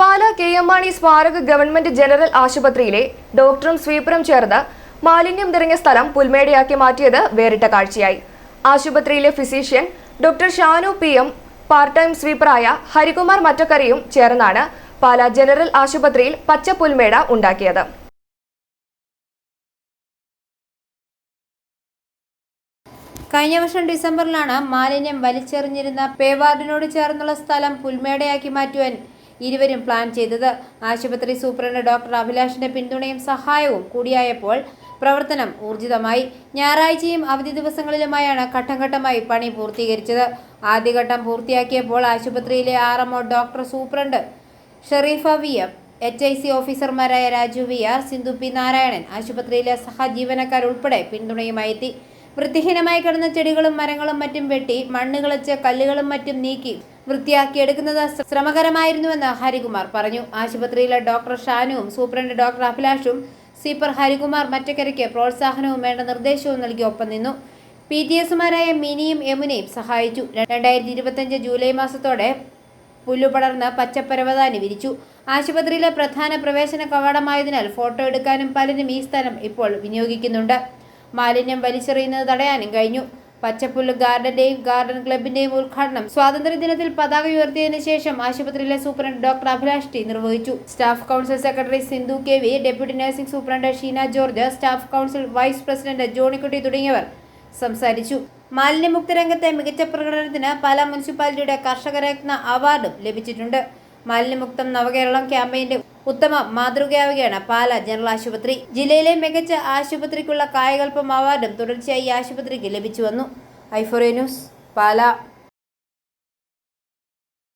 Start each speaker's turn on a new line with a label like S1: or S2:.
S1: പാല K M Mani സ്മാരക government general ആശുപത്രിയിലെ ഡോക്ടറും സ്വീപ്പറും ചേർന്ന് മാലിന്യം നിറഞ്ഞ സ്ഥലം പുൽമേടയാക്കി മാറ്റിയത് വേറിട്ട കാഴ്ചയായി. ആശുപത്രിയിലെ physician doctor Shanu P M part time സ്വീപ്പറായ Harikumar മറ്റക്കരയും ചേർന്നാണ് പാലാ ജനറൽ ആശുപത്രിയിൽ പച്ച പുൽമേട ഉണ്ടാക്കിയത്.
S2: കഴിഞ്ഞ വർഷം ഡിസംബറിലാണ് മാലിന്യം വലിച്ചെറിഞ്ഞിരുന്ന പേവാർഡിനോട് ചേർന്നുള്ള സ്ഥലം പുൽമേടയാക്കി മാറ്റുവാൻ ഇരുവരും പ്ലാൻ ചെയ്തത്. ആശുപത്രി സൂപ്രണ്ട് ഡോക്ടർ അഭിലാഷിന്റെ പിന്തുണയും സഹായവും കൂടിയായപ്പോൾ പ്രവർത്തനം ഊർജിതമായി. ഞായറാഴ്ചയും അവധി ദിവസങ്ങളിലുമായാണ് ഘട്ടംഘട്ടമായി പണി പൂർത്തീകരിച്ചത്. ആദ്യഘട്ടം പൂർത്തിയാക്കിയപ്പോൾ ആശുപത്രിയിലെ R MO doctor superintendent Sherifa V M H I C ഓഫീസർമാരായ Raju V R Sindhu P Narayanan ആശുപത്രിയിലെ സഹജീവനക്കാരുൾപ്പെടെ പിന്തുണയുമായി എത്തി. വൃത്തിഹീനമായി കിടന്ന ചെടികളും മരങ്ങളും മറ്റും വെട്ടി മണ്ണ് കിളച്ച് കല്ലുകളും മറ്റും നീക്കി വൃത്തിയാക്കിയെടുക്കുന്നത് ശ്രമകരമായിരുന്നുവെന്ന് ഹരികുമാർ പറഞ്ഞു. ആശുപത്രിയിലെ ഡോക്ടർ ഷാനുവും സൂപ്രണ്ട് ഡോക്ടർ അഭിലാഷും സീപ്പർ ഹരികുമാർ മറ്റക്കരയ്ക്ക് പ്രോത്സാഹനവും വേണ്ട നിർദ്ദേശവും നൽകി ഒപ്പം നിന്നു. പി ടി എസുമാരായ മിനിയും യമുനയും സഹായിച്ചു. രണ്ടായിരത്തി ഇരുപത്തഞ്ച് ജൂലൈ മാസത്തോടെ പുല്ലുപടർന്ന് പച്ചപ്പരവതാനി വിരിച്ചു. ആശുപത്രിയിലെ പ്രധാന പ്രവേശന കവാടമായതിനാൽ ഫോട്ടോ എടുക്കാനും പലരും ഈ സ്ഥലം ഇപ്പോൾ വിനിയോഗിക്കുന്നുണ്ട്. മാലിന്യം വലിച്ചെറിയുന്നത് തടയാനും കഴിഞ്ഞു. പച്ചപ്പുല്ല് ഗാർഡന്റെയും ഗാർഡൻ ക്ലബിന്റെയും ഉദ്ഘാടനം. സ്വാതന്ത്ര്യ ദിനത്തിൽ പതാക ഉയർത്തിയതിനു ശേഷം ആശുപത്രിയിലെ സൂപ്രണ്ട് ഡോക്ടർ അഭിലാഷ് ടി നിർവഹിച്ചു. Staff council secretary Sindhu K V deputy nursing superintendent Sheena George staff council vice president Johnykutty തുടങ്ങിയവർ സംസാരിച്ചു. മാലിന്യമുക്ത രംഗത്തെ മികച്ച പ്രകടനത്തിന് പാലാ മുനിസിപ്പാലിറ്റിയുടെ കർഷകരത്ന അവാർഡും ലഭിച്ചിട്ടുണ്ട്. മാലിന്യമുക്തം നവകേരളം ക്യാമ്പയിന്റെ ഉത്തമ മാതൃകയാവുകയാണ് പാല ജനറൽ ആശുപത്രി. ജില്ലയിലെ മികച്ച ആശുപത്രിക്കുള്ള കായകൽപ്പം അവാർഡും തുടർച്ചയായി ആശുപത്രിക്ക് ലഭിച്ചു വന്നു. ഐഫോറിയ ന്യൂസ് പാല.